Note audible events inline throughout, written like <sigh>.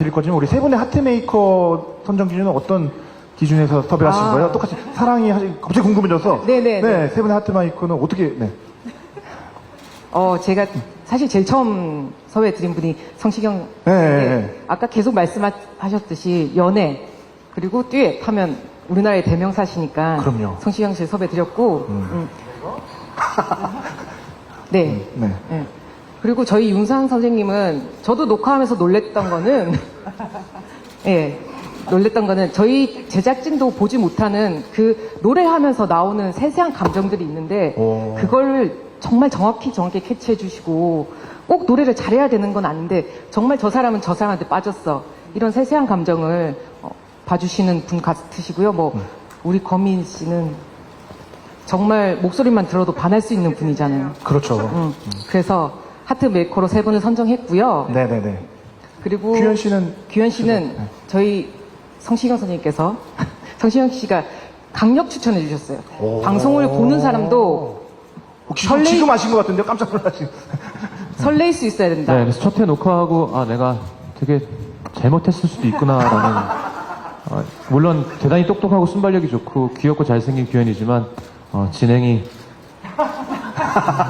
드릴 거지만 우리 세 분의 하트 메이커 선정 기준은 어떤 기준에서 섭외하신 아. 거예요? 똑같이 사랑이 하시 갑자기 궁금해져서 네네, 네, 세 분의 하트 메이커는 어떻게 네. 어, 제가 사실 제일 처음 섭외 드린 분이 성시경. 네, 네. 네, 네. 아까 계속 말씀하셨듯이 연애, 그리고 듀엣 하면 우리나라의 대명사시니까. 그럼요. 성시경 씨 섭외 드렸고. 음. 네. 네. 네. 그리고 저희 윤상 선생님은 저도 녹화하면서 놀랬던 거는 <laughs> 예. 놀랬던 거는 저희 제작진도 보지 못하는 그 노래하면서 나오는 세세한 감정들이 있는데 오. 그걸 정말 정확히 정확히 캐치해 주시고 꼭 노래를 잘해야 되는 건 아닌데 정말 저 사람은 저 사람한테 빠졌어 이런 세세한 감정을 어, 봐주시는 분 같으시고요 뭐 음. 우리 거민 씨는 정말 목소리만 들어도 반할 수 있는 분이잖아요 그렇죠. 음, 그래서 하트 메이커로 세 분을 선정했고요. 네네네. 그리고 규현 씨는 규현 씨는 저희 성시경 선생님께서 <laughs> 성시경 씨가 강력 추천해 주셨어요. 오. 방송을 보는 사람도 혹시 설레- 지금 아신 것 같은데 깜짝 놀라신. <laughs> 설레일 수 있어야 된다. 네, 그래서 첫 회 녹화하고 아 내가 되게 잘못했을 수도 있구나라는 <laughs> 어, 물론 대단히 똑똑하고 순발력이 좋고 귀엽고 잘생긴 규현이지만 어, 진행이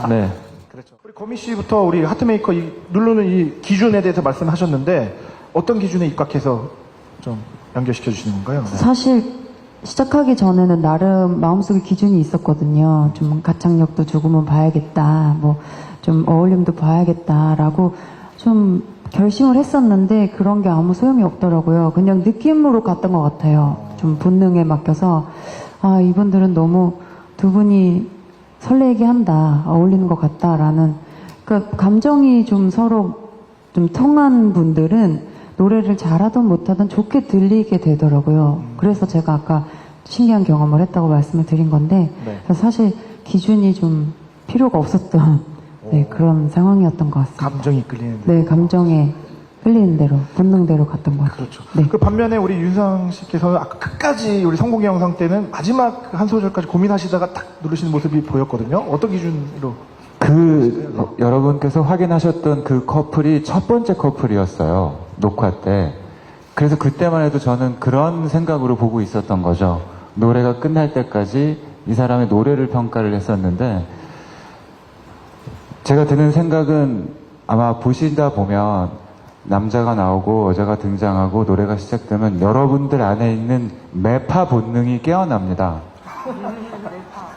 네 거미 씨부터 우리 하트 메이커 이 누르는 이 기준에 대해서 말씀하셨는데 어떤 기준에 입각해서 좀 연결시켜 주시는 건가요? 네. 사실 시작하기 전에는 나름 마음속에 기준이 있었거든요. 좀 가창력도 조금은 봐야겠다. 뭐 좀 어울림도 봐야겠다라고 좀 결심을 했었는데 그런 게 아무 소용이 없더라고요. 그냥 느낌으로 갔던 것 같아요. 좀 본능에 맡겨서 아 이분들은 너무 두 분이 설레게 한다, 어울리는 것 같다라는 그러니까 감정이 좀 서로 좀 통한 분들은 노래를 잘하든 못하든 좋게 들리게 되더라고요. 그래서 제가 아까 신기한 경험을 했다고 말씀을 드린 건데 네. 사실 기준이 좀 필요가 없었던 네, 그런 상황이었던 것 같습니다. 감정이 끌리는. 네, 감정에 끌리는 대로 본능대로 갔던 것 같아요. 그렇죠. 네. 그 반면에 우리 윤상 씨께서는 아까 끝까지 우리 성공의 영상 때는 마지막 한 소절까지 고민하시다가 딱 누르시는 모습이 보였거든요. 어떤 기준으로? 그 어, 여러분께서 확인하셨던 그 커플이 첫 번째 커플이었어요. 녹화 때. 그래서 그때만 해도 저는 그런 생각으로 보고 있었던 거죠. 노래가 끝날 때까지 이 사람의 노래를 평가를 했었는데 제가 드는 생각은 아마 보시다 보면 남자가 나오고 여자가 등장하고 노래가 시작되면 여러분들 안에 있는 매파 본능이 깨어납니다.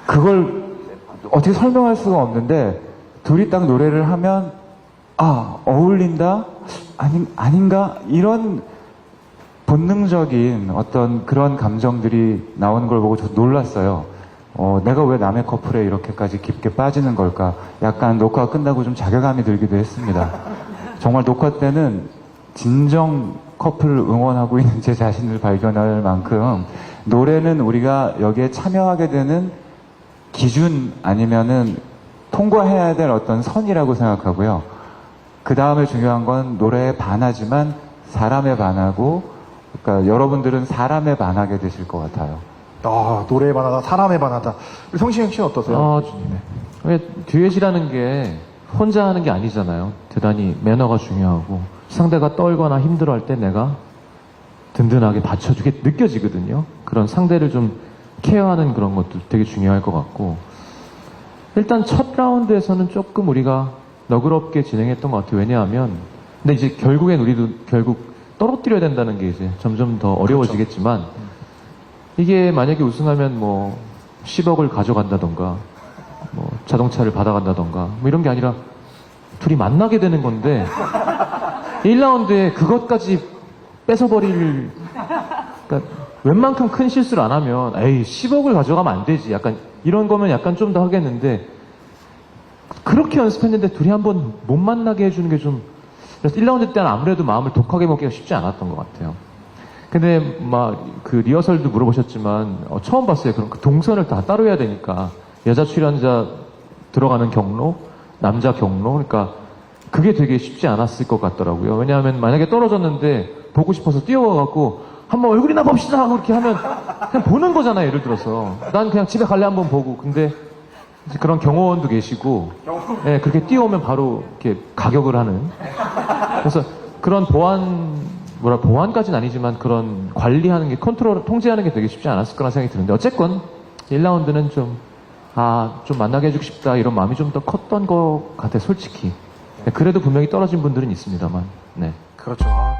그걸 어떻게 설명할 수가 없는데 둘이 딱 노래를 하면 아 어울린다 아닌 아닌가 이런 본능적인 어떤 그런 감정들이 나오는 걸 보고 저 놀랐어요. 어, 내가 왜 남의 커플에 이렇게까지 깊게 빠지는 걸까? 약간 녹화가 끝나고 좀 자괴감이 들기도 했습니다. 정말 녹화 때는 진정 커플을 응원하고 있는 제 자신을 발견할 만큼 노래는 우리가 여기에 참여하게 되는 기준 아니면은 통과해야 될 어떤 선이라고 생각하고요. 그 다음에 중요한 건 노래에 반하지만 사람에 반하고, 그러니까 여러분들은 사람에 반하게 되실 것 같아요. 아, 노래에 반하다, 사람에 반하다. 우리 성시경 씨는 어떠세요? 어, 기준이? 왜 듀엣이라는 게 혼자 하는 게 아니잖아요. 대단히 매너가 중요하고 상대가 떨거나 힘들어할 때 내가 든든하게 받쳐주게 느껴지거든요. 그런 상대를 좀 케어하는 그런 것도 되게 중요할 것 같고 일단 첫 라운드에서는 조금 우리가 너그럽게 진행했던 것 같아요. 왜냐하면 근데 이제 결국엔 우리도 결국 떨어뜨려야 된다는 게 이제 점점 더 어려워지겠지만 이게 만약에 우승하면 뭐 10억을 가져간다던가 뭐 자동차를 받아간다던가 뭐 이런 게 아니라 둘이 만나게 되는 건데 1라운드에 그것까지 뺏어버릴 그러니까 웬만큼 큰 실수를 안 하면 에이 10억을 가져가면 안 되지 약간 이런 거면 약간 좀 더 하겠는데 그렇게 연습했는데 둘이 한번 못 만나게 해주는 게 좀 그래서 1라운드 때는 아무래도 마음을 독하게 먹기가 쉽지 않았던 것 같아요. 근데 막 그 리허설도 물어보셨지만 어, 처음 봤어요. 그럼 그 동선을 다 따로 해야 되니까 여자 출연자 들어가는 경로, 남자 경로, 그러니까 그게 되게 쉽지 않았을 것 같더라고요. 왜냐하면 만약에 떨어졌는데 보고 싶어서 뛰어가갖고 한번 얼굴이나 봅시다 하고 이렇게 하면 그냥 보는 거잖아요. 예를 들어서 난 그냥 집에 갈래 한번 보고 근데 이제 그런 경호원도 계시고 예, 그렇게 뛰어오면 바로 이렇게 가격을 하는 그래서 그런 보안 뭐라 보안까지는 아니지만 그런 관리하는 게 컨트롤 통제하는 게 되게 쉽지 않았을 거라 생각이 드는데 어쨌건 1라운드는 좀 아, 좀 만나게 해주고 싶다 이런 마음이 좀 더 컸던 것 같아 솔직히. 네, 그래도 분명히 떨어진 분들은 있습니다만. 네. 그렇죠. 아,